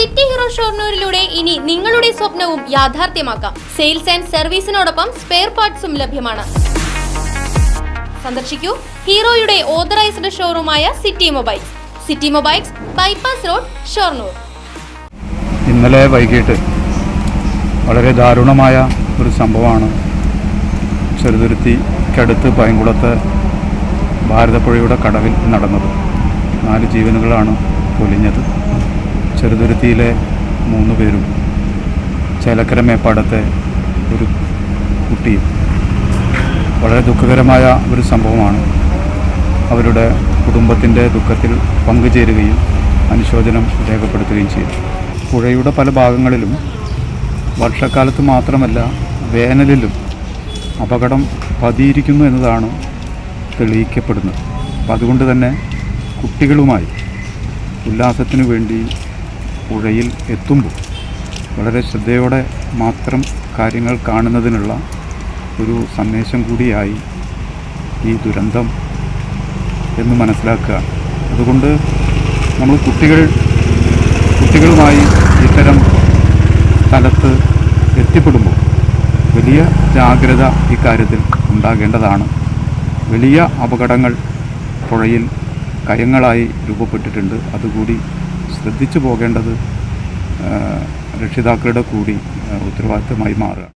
City hero ഷോർണൂരിലൂടെ ഇനി നിങ്ങളുടെ സ്വപ്നവും യാഥാർത്ഥ്യമാക്കാം. സെയിൽസ് ആൻഡ് സർവീസിനോടൊപ്പം സ്പെയർ പാർട്സും ലഭ്യമാണ്. സന്ദർശിക്കൂ ഹീറോയുടെ authorised ഷോറൂമായ City Mobiles. City Mobiles bypass road Shoranur. ഇന്നലെ വൈകിട്ട് വളരെ ദാരുണമായ ഒരു സംഭവമാണ്. ചെറുതുരുത്തിക്കടുത്ത് പൈങ്കുളത്ത് ഭാരതപ്പുഴയുടെ കടവിൽ നടന്നത്. നാല് ജീവനുകളാണ് പൊലിഞ്ഞത്. ചെറുതുരുത്തിയിലെ മൂന്ന് പേരും ചേലക്കര മേപ്പാടത്തെ ഒരു കുട്ടിയും വളരെ ദുഃഖകരമായ ഒരു സംഭവമാണ്. അവരുടെ കുടുംബത്തിന്റെ ദുഃഖത്തിൽ പങ്കുചേരുകയും അനുശോചനം രേഖപ്പെടുത്തുകയും ചെയ്തു. പുഴയുടെ പല ഭാഗങ്ങളിലും വർഷക്കാലത്ത് മാത്രമല്ല വേനലിലും അപകടം പതിയിരിക്കുന്നു എന്നതാണ് തെളിയിക്കപ്പെടുന്നത്. അപ്പം അതുകൊണ്ട് തന്നെ കുട്ടികളുമായി ഉല്ലാസത്തിനു വേണ്ടി പുഴയിൽ എത്തുമ്പോൾ വളരെ ശ്രദ്ധയോടെ മാത്രം കാര്യങ്ങൾ കാണുന്നതിനുള്ള ഒരു സന്ദേശം കൂടിയായി ഈ ദുരന്തം എന്ന് മനസ്സിലാക്കുക. അതുകൊണ്ട് നമ്മൾ കുട്ടികൾ കുട്ടികളുമായി ഇത്തരം സ്ഥലത്ത് എത്തിപ്പെടുമ്പോൾ വലിയ ജാഗ്രത ഇക്കാര്യത്തിൽ ഉണ്ടാകേണ്ടതാണ്. വലിയ അപകടങ്ങൾ പുഴയിൽ കയങ്ങളായി രൂപപ്പെട്ടിട്ടുണ്ട്. അതുകൂടി ശ്രദ്ധിച്ചു പോകേണ്ടത് രക്ഷിതാക്കളുടെ കൂടി ഉത്തരവാദിത്തമായി മാറുക.